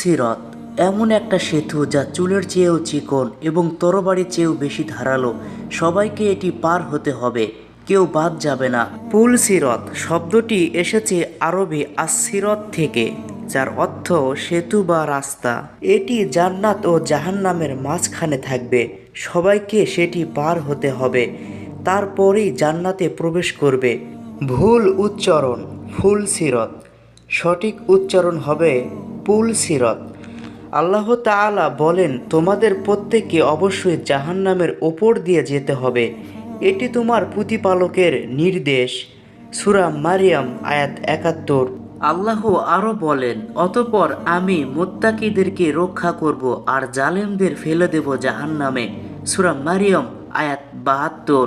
সিরত, এমন একটা সেতু যা চুলের চেয়েও চিকন এবং তরবারির চেয়েও বেশি ধারালো। সবাইকে এটি পার হতে হবে, কেউ বাদ যাবে না। পুল সিরত শব্দটি এসেছে আরবি আসিরত থেকে, যার অর্থ সেতু বা রাস্তা। এটি জান্নাত ও জাহান্নামের মাঝখানে থাকবে, সবাইকে সেটি পার হতে হবে। তারপরেই জান্নাতে প্রবেশ করবে। ভুল উচ্চারণ, ফুল সিরত। সঠিক উচ্চারণ হবে পুল সিরত। আল্লাহ তাআলা বলেন, তোমাদের প্রত্যেককে অবশ্যই জাহান্নামের ওপর দিয়ে যেতে হবে। এটি তোমার প্রতিপালকের নির্দেশ। সুরা মারিয়াম, আয়াত একাত্তর। আল্লাহ আরও বলেন, অতপর আমি মোত্তাকিদেরকে রক্ষা করব আর জালেমদের ফেলে দেব জাহান্নামে। সুরা মারিয়াম আয়াত বাহাত্তর।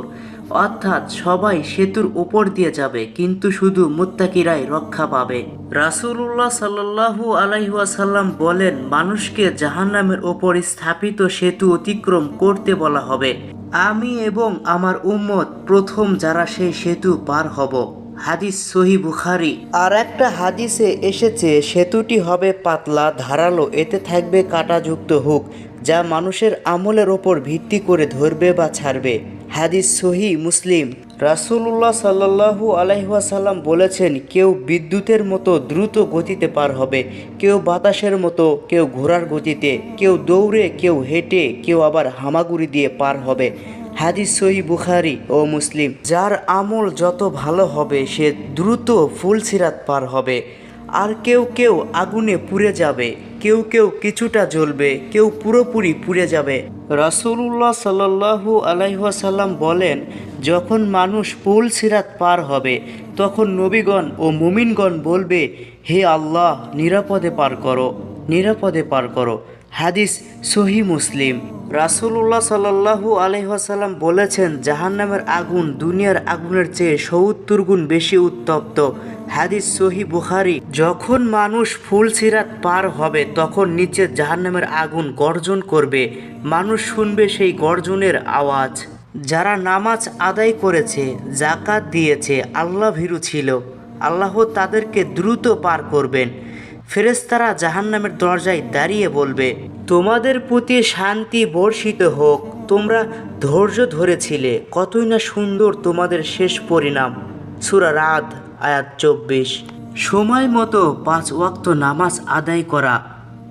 অর্থাৎ সবাই সেতুর উপর দিয়ে যাবে, কিন্তু শুধু মুত্তাকিরাই রক্ষা পাবে। রাসুলুল্লাহ সাল্লু আলাইহাসাল্লাম বলেন, মানুষকে জাহান্নামের ওপর স্থাপিত সেতু অতিক্রম করতে বলা হবে। আমি এবং আমার উম্মত প্রথম যারা সেই সেতু পার হব। হাদিস সহি বুখারি। আর একটা হাদিসে এসেছে, সেতুটি হবে পাতলা, ধারালো, এতে থাকবে কাঁটাযুক্ত হুক, যা মানুষের আমলের ওপর ভিত্তি করে ধরবে বা ছাড়বে। হাদিস সহি মুসলিম। রাসূলুল্লাহ সাল্লাল্লাহু আলাইহাসাল্লাম বলেছেন, কেউ বিদ্যুতের মতো দ্রুত গতিতে পার হবে, কেউ বাতাসের মতো, কেউ ঘোড়ার গতিতে, কেউ দৌড়ে, কেউ হেঁটে, কেউ আবার হামাগুড়ি দিয়ে পার হবে। হাদিস সহি বুখারি ও মুসলিম। যার আমল যত ভালো হবে, সে দ্রুত ফুল ফুলসিরাত পার হবে। আর কেউ কেউ আগুনে পুড়ে যাবে, কেউ কেউ কিছুটা জ্বলবে, কেউ পুরোপুরি পুড়ে যাবে। রাসূলুল্লাহ সাল্লাল্লাহু আলাইহাসাল্লাম বলেন, যখন মানুষ পুল সিরাত পার হবে, তখন নবীগণ ও মুমিনগণ বলবে, হে আল্লাহ, নিরাপদে পার করো, নিরাপদে পার করো। হাদিস সহি মুসলিম। রাসূলুল্লাহ সাল্লাল্লাহু আলাইহাসাল্লাম বলেছেন, জাহান্নামের আগুন দুনিয়ার আগুনের চেয়ে সত্তর গুণ বেশি উত্তপ্ত। হাদিস সহি বুখারি, যখন মানুষ ফুল সিরাত পার হবে, তখন নিচে জাহান্নামের আগুন গর্জন করবে। মানুষ শুনবে সেই গর্জনের আওয়াজ। যারা নামাজ আদায় করেছে জাকাত দিয়েছে, আল্লাহ ভীরু ছিল। আল্লাহ তাদেরকে দ্রুত পার করবেন। ফেরেস্তারা জাহান্নামের দরজায় দাঁড়িয়ে বলবে তোমাদের প্রতি শান্তি বর্ষিত হোক। তোমরা ধৈর্য ধরেছিলে। কতই না সুন্দর তোমাদের শেষ পরিণাম। সুরা রাত আয়াত চব্বিশ। সময় মতো পাঁচ ওয়াক্ত নামাজ আদায় করা।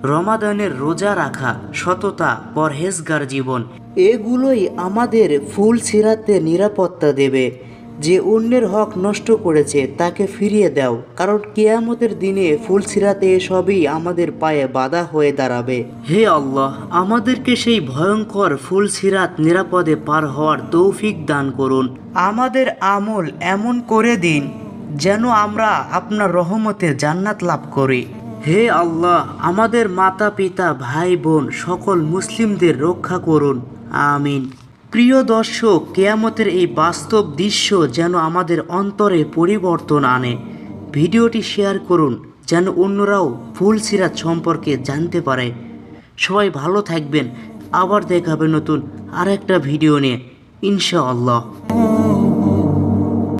রমাদানের রোজা রাখা। সততা, পরহেজগার জীবন। এগুলোই আমাদের ফুল সিরাতে নিরাপত্তা দেবে। যে অন্যের হক নষ্ট করেছে তাকে ফিরিয়ে দাও কারণ কেয়ামতের দিনে ফুল সিরাতে এসবই আমাদের পায়ে বাধা হয়ে দাঁড়াবে। হে আল্লাহ আমাদেরকে সেই ভয়ঙ্কর ফুল সিরাত নিরাপদে পার হওয়ার তৌফিক দান করুন। আমাদের আমল এমন করে দিন যেন আমরা আপনার রহমতে জান্নাত লাভ করি। হে আল্লাহ আমাদের মাতা পিতা ভাই বোন সকল মুসলিমদের রক্ষা করুন। আমিন। প্রিয় দর্শক, কেয়ামতের এই বাস্তব দৃশ্য যেন আমাদের অন্তরে পরিবর্তন আনে। ভিডিওটি শেয়ার করুন, যেন অন্যরাও ফুল সিরাত সম্পর্কে জানতে পারে। সবাই ভালো থাকবেন, আবার দেখাবে নতুন আর একটা ভিডিও নিয়ে। ইনশাআল্লাহ।